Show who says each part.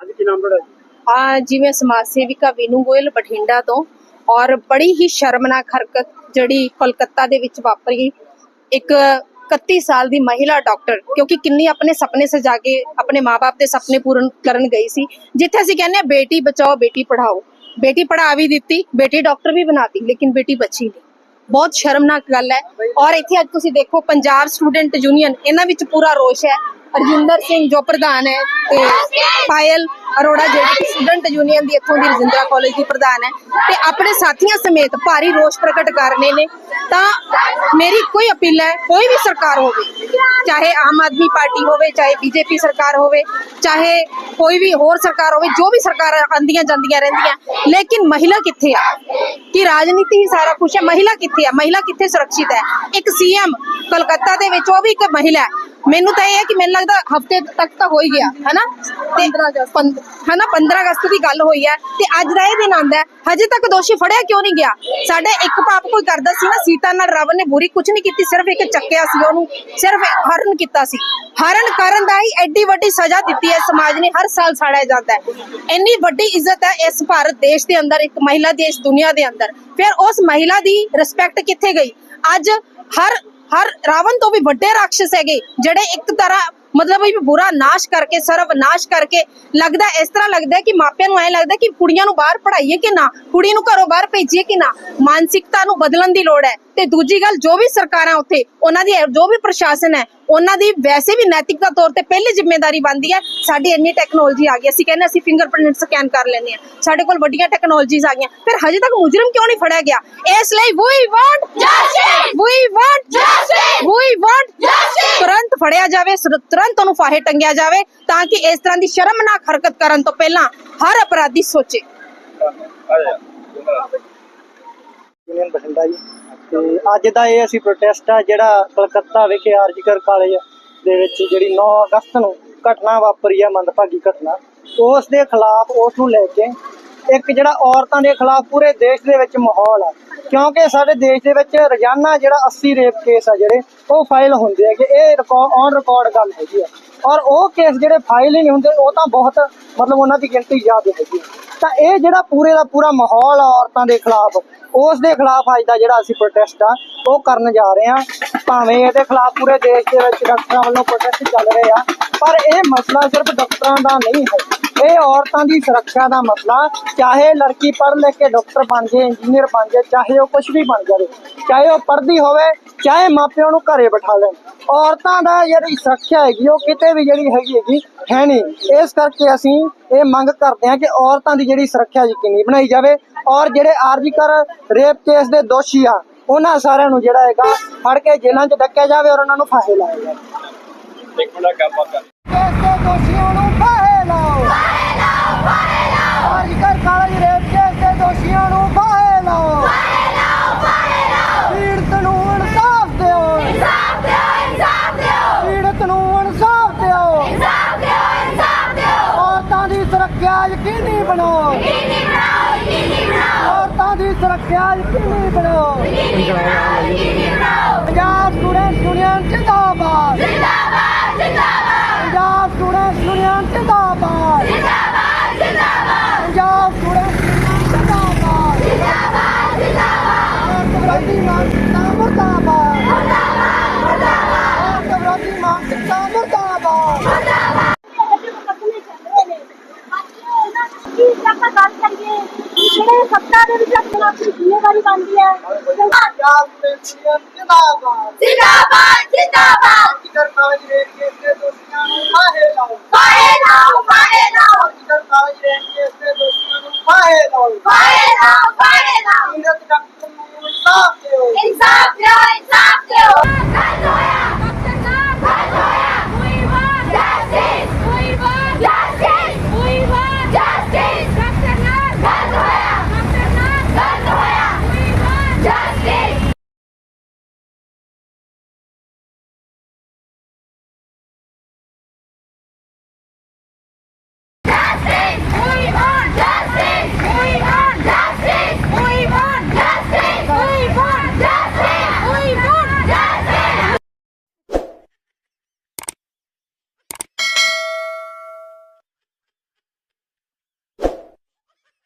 Speaker 1: ਅੱਜ ਕੀ ਨਾਮ ਤੁਹਾਡਾ
Speaker 2: ਆ ਜਿਵੇਂ ਸਮਾਜ ਸੇਵਿਕਾ ਵੀਨੂ ਗੋਇਲ ਬਠਿੰਡਾ ਤੋਂ ਔਰ ਬੜੀ ਹੀ ਸ਼ਰਮਨਾਕ ਹਰਕਤ ਜਿਹੜੀ ਕੋਲਕਾਤਾ ਦੇ ਵਿੱਚ ਵਾਪਰੀ। ਇੱਕ 31 ਸਾਲ ਦੀ ਮਹਿਲਾ ਡਾਕਟਰ, ਕਿਉਂਕਿ ਕਿੰਨੀ ਆਪਣੇ ਸੁਪਨੇ ਸਜਾ ਕੇ ਆਪਣੇ ਮਾਪੇ ਦੇ ਸੁਪਨੇ ਪੂਰਨ ਕਰਨ ਗਈ ਸੀ। ਜਿੱਥੇ ਅਸੀਂ ਕਹਿੰਦੇ ਬੇਟੀ ਬਚਾਓ, ਬੇਟੀ ਪੜਾਓ ਬੇਟੀ ਪੜਾ ਵੀ ਦਿੱਤੀ, ਬੇਟੀ ਡਾਕਟਰ ਵੀ ਬਣਾਤੀ ਲੇਕਿਨ ਬੇਟੀ ਬਚੀ ਨਹੀਂ। ਬਹੁਤ ਸ਼ਰਮਨਾਕ ਗੱਲ ਹੈ। ਔਰ ਇੱਥੇ ਅੱਜ ਤੁਸੀਂ ਦੇਖੋ, ਪੰਜਾਬ ਸਟੂਡੈਂਟ ਯੂਨੀਅਨ, ਇਹਨਾਂ ਵਿੱਚ ਪੂਰਾ ਰੋਸ਼ ਹੈ। ਅਰਜਿੰਦਰ ਸਿੰਘ ਜੋ ਪ੍ਰਧਾਨ ਹੈ ਤੇ ਪਾਇਲ ਅਰੋੜਾ ਜਿਹੜੀ ਸਟੂਡੈਂਟ ਯੂਨੀਅਨ ਦੀ ਇੱਥੋਂ ਦੀ ਰਜਿੰਦਰਾ ਕਾਲਜ ਦੀ ਪ੍ਰਧਾਨ ਹੈ ਤੇ ਆਪਣੇ ਸਾਥੀਆਂ ਸਮੇਤ ਭਾਰੀ ਰੋਸ਼ ਪ੍ਰਗਟ ਕਰ ਰਹੇ ਨੇ। ਤਾਂ ਮੇਰੀ ਕੋਈ ਅਪੀਲ ਹੈ, ਕੋਈ ਵੀ ਸਰਕਾਰ ਹੋਵੇ, ਚਾਹੇ ਆਮ ਆਦਮੀ ਪਾਰਟੀ ਹੋਵੇ, ਚਾਹੇ ਬੀਜੇਪੀ ਸਰਕਾਰ ਹੋਵੇ, ਚਾਹੇ ਕੋਈ ਵੀ ਹੋਰ ਸਰਕਾਰ ਹੋਵੇ, ਜੋ ਵੀ ਸਰਕਾਰਾਂ ਆਂਦੀਆਂ ਜਾਂਦੀਆਂ ਰਹਿੰਦੀਆਂ, ਲੇਕਿਨ ਮਹਿਲਾ ਕਿੱਥੇ ਆ? ਕਿ ਰਾਜਨੀਤੀ ਹੀ ਸਾਰਾ ਕੁਝ ਹੈ, ਮਹਿਲਾ ਕਿੱਥੇ ਆ? ਮਹਿਲਾ ਕਿੱਥੇ ਸੁਰੱਖਿਅਤ ਹੈ? ਇੱਕ ਸੀਐਮ ਕਲਕੱਤਾ ਦੇ ਵਿੱਚ ਉਹ ਵੀ ਇੱਕ ਮਹਿਲਾ ਹੈ ਮੈਨੂੰ ਤਾਂ ਇਹ ਹੈ ਕਿ ਮੈਨੂੰ ਲੱਗਦਾ ਹਫ਼ਤੇ ਤੱਕ ਤਾਂ ਹੋ ਹੀ ਗਿਆ ਹੈਨਾ? ਤੇ 15 ਅਗਸਤ। ਹੈਨਾ 15 ਅਗਸਤ ਦੀ ਗੱਲ ਹੋਈ ਹੈ ਤੇ ਅੱਜ ਦਾ ਇਹ ਦਿਨ ਆਂਦਾ ਹੈ ਹਜੇ ਤੱਕ ਦੋਸ਼ੀ ਫੜਿਆ ਕਿਉਂ ਨਹੀਂ ਗਿਆ? ਸਾਡੇ ਇੱਕ ਪਾਪ ਕੋਈ ਕਰਦਾ ਸੀ ਨਾ ਸੀਤਾ ਨਾਲ ਰਾਵਣ ਨੇ ਬੁਰੀ ਕੁਝ ਨਹੀਂ ਕੀਤੀ ਸਿਰਫ ਇੱਕ ਚੱਕਿਆ ਸੀ ਉਹਨੂੰ ਸਿਰਫ ਹਰਨ ਕੀਤਾ ਸੀ। ਹਰਨ ਕਰਨ ਦਾ ਹੀ ਐਡੀ ਵੱਡੀ ਸਜ਼ਾ ਦਿੱਤੀ ਹੈ ਸਮਾਜ ਨੇ ਹਰ ਸਾਲ ਸਾੜਿਆ ਜਾਂਦਾ ਹੈ। ਇੰਨੀ ਵੱਡੀ ਇੱਜ਼ਤ ਹੈ ਇਸ ਭਾਰਤ ਦੇਸ਼ ਦੇ ਅੰਦਰ ਇੱਕ ਮਹਿਲਾ ਦੀ ਇਸ ਦੁਨੀਆ ਦੇ ਅੰਦਰ। ਫਿਰ ਉਸ ਮਹਿਲਾ ਦੀ ਰਿਸਪੈਕਟ ਕਿੱਥੇ ਗਈ? ਅੱਜ ਹਰ ਹਰ ਰਾਵਣ ਤੋਂ ਵੀ ਵੱਡੇ ਰਾਖਸ਼ ਹੈਗੇ, ਜਿਹੜੇ ਇੱਕ ਤਰ੍ਹਾਂ ਮਤਲਬ ਵੀ ਬੁਰਾ ਨਾਸ਼ ਕਰਕੇ, ਸਰਵ ਕਰਕੇ ਲੱਗਦਾ ਇਸ ਤਰ੍ਹਾਂ ਲੱਗਦਾ ਕਿ ਮਾਪਿਆਂ ਨੂੰ ਐ ਲੱਗਦਾ ਕਿ ਕੁੜੀਆਂ ਨੂੰ ਬਾਹਰ ਪੜਾਈਏ ਕਿ ਨਾ, ਕੁੜੀ ਨੂੰ ਘਰੋਂ ਬਾਹਰ ਭੇਜੀਏ ਕਿ ਨਾ, ਮਾਨਸਿਕਤਾ ਨੂੰ ਬਦਲਣ ਦੀ ਲੋੜ ਹੈ। ਤੇ ਦੂਜੀ ਗੱਲ, ਜੋ ਵੀ ਸਰਕਾਰਾਂ ਉੱਥੇ, ਉਹਨਾਂ ਦੀ, ਜੋ ਵੀ ਪ੍ਰਸ਼ਾਸਨ ਹੈ, ਉਹਨਾਂ ਦੀ ਵੈਸੇ ਵੀ ਨੈਤਿਕਤਾ ਤੌਰ ਤੇ ਪਹਿਲੀ ਜ਼ਿੰਮੇਵਾਰੀ ਬਣਦੀ ਹੈ, ਸਾਡੀ ਇੰਨੀ ਟੈਕਨੋਲੋਜੀ ਆ ਗਈ ਅਸੀਂ ਕਹਿੰਦੇ ਅਸੀਂ ਫਿੰਗਰਪ੍ਰਿੰਟ ਸਕੈਨ ਕਰ ਲੈਂਦੇ ਆ ਸਾਡੇ ਕੋਲ ਵੱਡੀਆਂ ਟੈਕਨੋਲੋਜੀਜ਼ ਆ ਗਈਆਂ। ਫਿਰ ਹਜੇ ਤੱਕ ਮੁਜਰਮ ਕਿਉਂ ਨਹੀਂ ਫੜਿਆ ਗਿਆ? ਇਸ ਲਈ ਵੀ want justice we want justice we want justice ਤੁਰੰਤ ਫੜਿਆ ਜਾਵੇ ਤੁਰੰਤ ਉਹਨੂੰ ਫਾਹੇ ਟੰਗਿਆ ਜਾਵੇ ਤਾਂ ਕਿ ਇਸ ਤਰ੍ਹਾਂ ਦੀ ਸ਼ਰਮਨਾਕ ਹਰਕਤ ਕਰਨ ਤੋਂ ਪਹਿਲਾਂ ਹਰ ਅਪਰਾਧੀ ਸੋਚੇ।
Speaker 1: ਯੂਨੀਅਨ ਬਠਿੰਡਾ ਜੀ। ਤੇ ਅੱਜ ਦਾ ਇਹ ਅਸੀਂ ਪ੍ਰੋਟੈਸਟ ਆ, ਜਿਹੜਾ ਕਲਕੱਤਾ ਵਿਖੇ ਆਰਜੀਕਰ ਕਾਲਜ ਦੇ ਵਿੱਚ ਜਿਹੜੀ 9 ਅਗਸਤ ਨੂੰ ਘਟਨਾ ਵਾਪਰੀ ਆ, ਮੰਦਭਾਗੀ ਘਟਨਾ, ਉਸ ਦੇ ਖਿਲਾਫ ਉਸ ਨੂੰ ਲੈ ਕੇ ਇੱਕ ਜਿਹੜਾ ਔਰਤਾਂ ਦੇ ਖਿਲਾਫ ਪੂਰੇ ਦੇਸ਼ ਦੇ ਵਿੱਚ ਮਾਹੌਲ ਆ ਕਿਉਂਕਿ ਸਾਡੇ ਦੇਸ਼ ਦੇ ਵਿੱਚ ਰੋਜ਼ਾਨਾ ਜਿਹੜਾ 80 ਰੇਪ ਕੇਸ ਆ ਜਿਹੜੇ, ਉਹ ਫਾਈਲ ਹੁੰਦੇ ਆ ਕਿ ਇਹ ਰਿਕਾਰਡ ਔਨ ਰਿਕਾਰਡ ਗੱਲ ਹੈਗੀ ਆ। ਔਰ ਉਹ ਕੇਸ ਜਿਹੜੇ ਫਾਈਲ ਹੀ ਨਹੀਂ ਹੁੰਦੇ, ਉਹ ਤਾਂ ਬਹੁਤ ਮਤਲਬ ਉਹਨਾਂ ਦੀ ਗਿਣਤੀ ਜ਼ਿਆਦਾ ਹੈਗੀ ਤਾਂ ਇਹ ਜਿਹੜਾ ਪੂਰੇ ਦਾ ਪੂਰਾ ਮਾਹੌਲ ਆ ਔਰਤਾਂ ਦੇ ਖਿਲਾਫ, ਉਸ ਦੇ ਖਿਲਾਫ ਅੱਜ ਦਾ ਜਿਹੜਾ ਅਸੀਂ ਪ੍ਰੋਟੈਸਟ ਆ, ਉਹ ਕਰਨ ਜਾ ਰਹੇ ਆ। ਭਾਵੇਂ ਇਹਦੇ ਖਿਲਾਫ ਪੂਰੇ ਦੇਸ਼ ਦੇ ਵਿੱਚ ਡਾਕਟਰਾਂ ਵੱਲੋਂ ਪ੍ਰੋਟੈਸਟ ਚੱਲ ਰਹੇ ਆ, ਪਰ ਇਹ ਮਸਲਾ ਸਿਰਫ ਡਾਕਟਰਾਂ ਦਾ ਨਹੀਂ ਹੈ। ਇਹ ਔਰਤਾਂ ਦੀ ਸੁਰੱਖਿਆ ਦਾ ਮਸਲਾ, ਚਾਹੇ ਲੜਕੀ ਪੜ੍ਹ ਲਿਖ ਕੇ ਡਾਕਟਰ ਬਣ ਜਾਏ ਇੰਜੀਨੀਅਰ ਬਣ ਜਾਏ, ਚਾਹੇ ਉਹ ਕੁਝ ਵੀ ਬਣ ਜਾਵੇ, ਚਾਹੇ ਉਹ ਪੜ੍ਹਦੀ ਹੋਵੇ, ਚਾਹੇ ਮਾਪਿਆਂ ਨੂੰ ਘਰੇ ਬਿਠਾ ਲੈਣ। ਔਰਤਾਂ ਦਾ ਜਿਹੜੀ ਸੁਰੱਖਿਆ ਹੈਗੀ, ਉਹ ਕਿਤੇ ਵੀ ਜਿਹੜੀ ਹੈਗੀ ਹੈਗੀ ਹੈ ਨਹੀਂ। ਇਸ ਕਰਕੇ ਅਸੀਂ ਇਹ ਮੰਗ ਕਰਦੇ ਹਾਂ ਕਿ ਔਰਤਾਂ ਦੀ ਜਿਹੜੀ ਸੁਰੱਖਿਆ ਯਕੀਨੀ ਬਣਾਈ ਜਾਵੇ ਔਰ ਜਿਹੜੇ ਆਰਜੀਕਰ ਰੇਪ ਕੇਸ ਦੇ ਦੋਸ਼ੀ ਆ ਉਹਨਾਂ ਸਾਰਿਆਂ ਨੂੰ ਜਿਹੜਾ ਹੈਗਾ ਫੜ ਕੇ ਜੇਲ੍ਹਾਂ 'ਚ ਡੱਕਿਆ ਜਾਵੇ ਔਰ ਉਹਨਾਂ ਨੂੰ ਫਾਹੇ ਲਾਇਆ ਜਾਵੇ।
Speaker 3: ਇੱਕ ਮਿੰਟ ਗੱਲਬਾਤ ਕਰ
Speaker 1: ਕੇਸ ਦੇ ਦੋਸ਼ੀਆਂ ਨੂੰ ਫਾਹੇ ਲਾਓ ਫਾਹੇ ਲਾਓ ਫਾਹੇ ਲਾਓ ਆਰਜੀਕਰ ਕਾਲਜ ਰੇਪ ਕੇਸ ਦੇ ਦੋਸ਼ੀਆਂ ਨੂੰ ਫਾਹੇ ਲਾਓ ਫਾਹੇ ਲਾਓ ਫਾਹੇ ਲਾਓ ਪੀੜਤ ਨੂੰ ਇਨਸਾਫ ਦਿਓ ਇਨਸਾਫ ਦਿਓ ਇਨਸਾਫ ਦਿਓ ਪੀੜਤ ਨੂੰ ਇਨਸਾਫ ਦਿਓ ਇਨਸਾਫ ਦਿਓ ਇਨਸਾਫ ਦਿਓ ਔਰਤਾਂ ਦੀ ਸੁਰੱਖਿਆ ਯਕੀਨੀ ਬਣਾਓ ਯਕੀਨੀ ਬਣਾਓ ਯਕੀਨੀ ਬਣਾਓ ਔਰਤਾਂ ਦੀ ਸੁਰੱਖਿਆ ਯਕੀਨੀ ਬਣਾਓ। ਯਕੀਨੀ ਬਣਾਓ ਯਕੀਨੀ ਬਣਾਓ ਪੰਜਾਬ ਸਟੂਡੈਂਟ ਯੂਨੀਅਨ ਜਿੰਦਾਬਾਦ। ਜਿੰਦਾਬਾਦ ਜਿੰਦਾਬਾਦ ਪੰਜਾਬ ਸਟੂਡੈਂਟ ਯੂਨੀਅਨ ਜਿੰਦਾਬਾਦ। ਜਿੰਦਾਬਾਦ ਜਿੰਦਾਬਾਦ ਪੰਜਾਬ ਸਟੂਡੈਂਟ ਯੂਨੀਅਨ ਜਿੰਦਾਬਾਦ ਜਿੰਦਾਬਾਦ ਜਿੰਦਾਬਾਦ ਵਿਰੋਧੀ ਮਾਨਸਿਕਤਾ ਮੁਰਦਾਬਾਦ ਮੁਰਦਾਬਾਦ ਮੁਰਦਾਬਾਦ ਵਿਰੋਧੀ ਮਾਨਸਿਕਤਾ ਮੁਰਦਾਬਾਦ
Speaker 4: ਜਿਹੜੇ ਸੱਤਾ ਦੇ ਵਿੱਚ ਆਪਣੀ ਆਪਣੀ ਜ਼ਿੰਮੇਵਾਰੀ ਬਣਦੀ ਹੈ
Speaker 1: ਪੰਜਾਬ ਸਟੂਡੈਂਟ ਯੂਨੀਅਨ ਜਿੰਦਾਬਾਦ
Speaker 4: ਜ਼ਿੰਦਾਬਾਦ ਜ਼ਿੰਦਾਬਾਦ
Speaker 1: ਜਿਗਰ ਕਾਲਜ ਰੇਟ ਕੇਸ ਦੇ ਦੋਸ਼ੀਆਂ